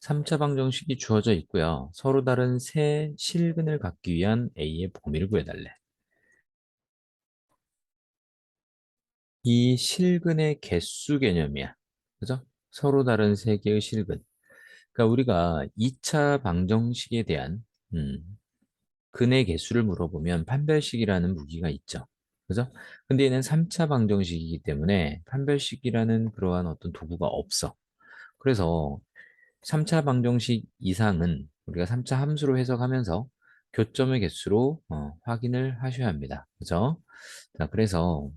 3차 방정식이 주어져 있고요. 서로 다른 세 실근을 갖기 위한 A의 범위를 구해달래. 이 실근의 개수 개념이야. 그죠? 서로 다른 세 개의 실근. 그러니까 우리가 2차 방정식에 대한 음, 근의 개수를 물어보면 판별식이라는 무기가 있죠. 그죠? 근데 얘는 3차 방정식이기 때문에 판별식이라는 그러한 어떤 도구가 없어. 그래서 3차 방정식 이상은 우리가 3차 함수로 해석하면서 교점의 개수로 어, 확인을 하셔야 합니다. 그죠? 자, 그래서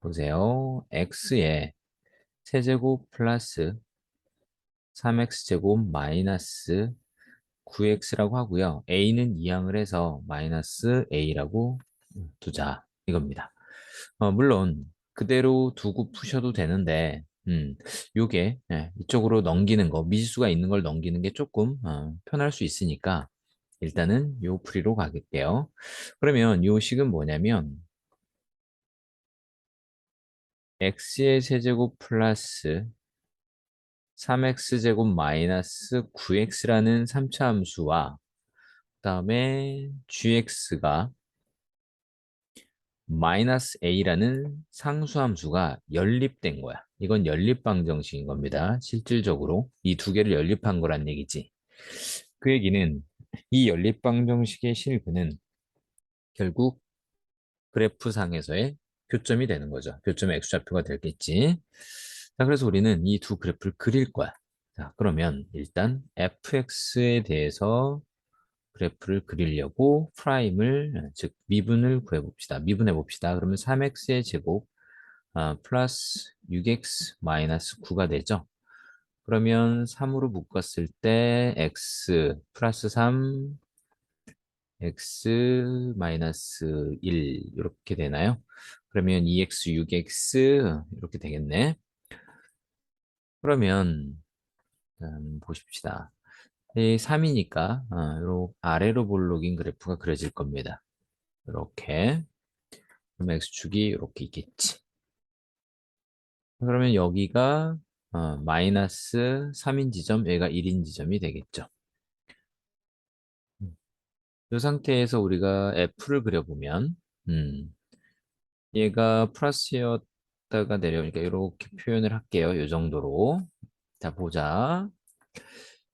보세요. x의 세제곱 플러스 3x제곱 마이너스 9x라고 하고요. a는 이항을 해서 마이너스 a라고 두자 이겁니다. 어, 물론 그대로 두고 푸셔도 되는데 음, 요게 예, 이쪽으로 넘기는 거 미지수가 있는 걸 넘기는 게 조금 어, 편할 수 있으니까 일단은 요 풀이로 가겠게요. 그러면 요 식은 뭐냐면 x의 세제곱 플러스 3x제곱 마이너스 9x라는 3차 함수와 그 다음에 gx가 마이너스 a라는 상수함수가 연립된 거야. 이건 연립방정식인 겁니다. 실질적으로 이 두 개를 연립한 거란 얘기지. 그 얘기는 이 연립방정식의 실근은 결국 그래프상에서의 교점이 되는 거죠. 교점의 x좌표가 되겠지. 자, 그래서 우리는 이 두 그래프를 그릴 거야. 자, 그러면 일단 fx에 대해서 그래프를 그리려고 프라임을 즉 미분을 구해 봅시다. 미분해 봅시다. 그러면 3x의 제곱 아, 플러스 6x 마이너스 9가 되죠. 그러면 3으로 묶었을 때 x 플러스 3 x 마이너스 1 이렇게 되나요? 그러면 2x 6x 이렇게 되겠네. 그러면 음, 보십시다. 이 3이니까 어, 요 아래로 볼록인 그래프가 그려질 겁니다. 이렇게 그럼 x축이 이렇게 있겠지. 그러면 여기가 어, 마이너스 3인 지점, 얘가 1인 지점이 되겠죠. 이 상태에서 우리가 f를 그려보면 음, 얘가 플러스였다가 내려오니까 이렇게 표현을 할게요. 이 정도로. 자, 보자.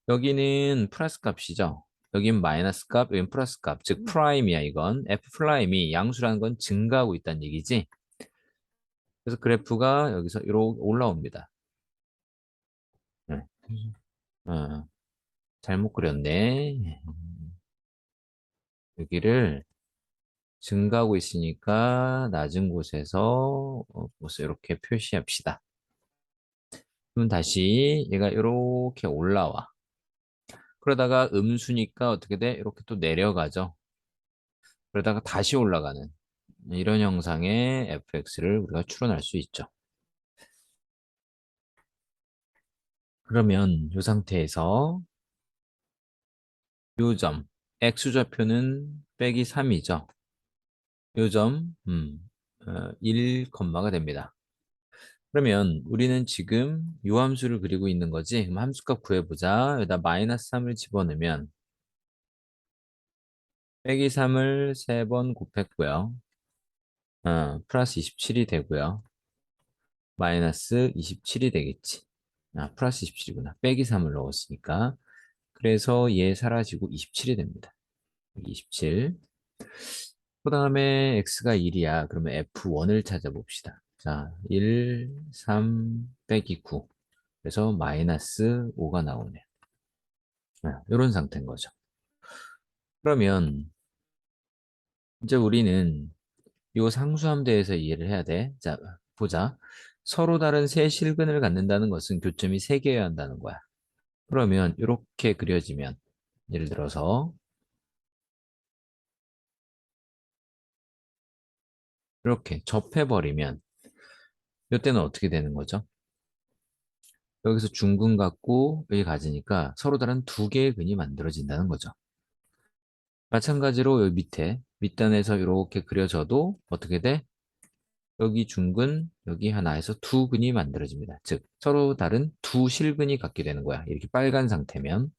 여기는 플러스 값이죠. 여긴 마이너스 값, 여긴 플러스 값. 즉 프라임이야 이건. f 프라임이 양수라는 건 증가하고 있다는 얘기지. 그래서 그래프가 여기서 이렇게 올라옵니다. 네. 어, 잘못 그렸네. 여기를 증가하고 있으니까 낮은 곳에서 어, 이렇게 표시합시다. 그럼 다시 얘가 이렇게 올라와. 그러다가 음수니까 어떻게 돼? 이렇게 또 내려가죠. 그러다가 다시 올라가는 이런 형상의 fx를 우리가 추론할 수 있죠. 그러면 이 상태에서 요 점, x좌표는 빼기 3이죠. 요 점, 음, 어, 1, 가 됩니다. 그러면 우리는 지금 요 함수를 그리고 있는 거지. 그럼 함수값 구해보자. 여기다 마이너스 3을 집어넣으면 빼기 3을 3번 곱했고요. 어, 플러스 27이 되고요. 마이너스 27이 되겠지. 아, 플러스 27이구나. 빼기 3을 넣었으니까. 그래서 얘 사라지고 27이 됩니다. 27. 그 다음에 x가 1이야. 그러면 f1을 찾아봅시다. 자, 1, 3 빼기 9. 그래서 마이너스 5가 나오네요. 이런 상태인 거죠. 그러면 이제 우리는 이 상수함 대해서 이해를 해야 돼. 자, 보자. 서로 다른 세 실근을 갖는다는 것은 교점이 세 개여야 한다는 거야. 그러면 이렇게 그려지면 예를 들어서 이렇게 접해버리면 이때는 어떻게 되는 거죠? 여기서 중근 갖고 여기 가지니까 서로 다른 두 개의 근이 만들어진다는 거죠. 마찬가지로 여기 밑에 밑단에서 이렇게 그려져도 어떻게 돼? 여기 중근, 여기 하나에서 두 근이 만들어집니다. 즉, 서로 다른 두 실근이 갖게 되는 거야. 이렇게 빨간 상태면.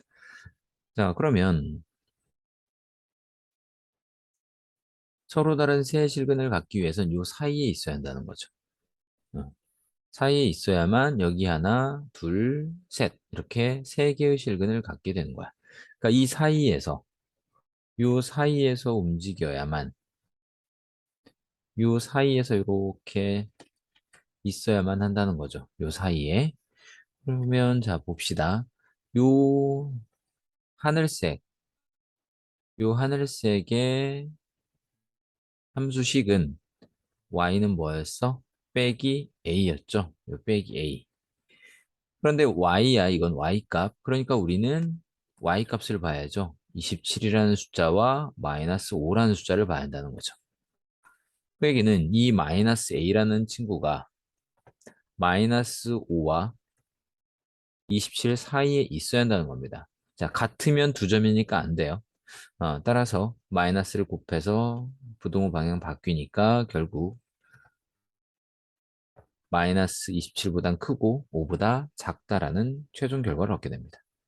자, 그러면 서로 다른 세 실근을 갖기 위해서는 요 사이에 있어야 한다는 거죠. 어. 사이에 있어야만 여기 하나, 둘, 셋 이렇게 세 개의 실근을 갖게 되는 거야. 그러니까 이 사이에서 요 사이에서 움직여야만 요 사이에서 이렇게 있어야만 한다는 거죠. 요 사이에. 그러면 자 봅시다. 요 하늘색 요 하늘색의 함수식은 y는 뭐였어? 빼기 a였죠. 요 빼기 a. 그런데 y야 이건 y값. 그러니까 우리는 y값을 봐야죠. 27이라는 숫자와 마이너스 5라는 숫자를 봐야 한다는 거죠. 그 얘기는 이 마이너스 a라는 친구가 마이너스 5와 27 사이에 있어야 한다는 겁니다. 자, 같으면 두 점이니까 안 돼요. 어, 따라서 마이너스를 곱해서 부동호 방향 바뀌니까 결국 마이너스 27보단 크고 5보다 작다라는 최종 결과를 얻게 됩니다.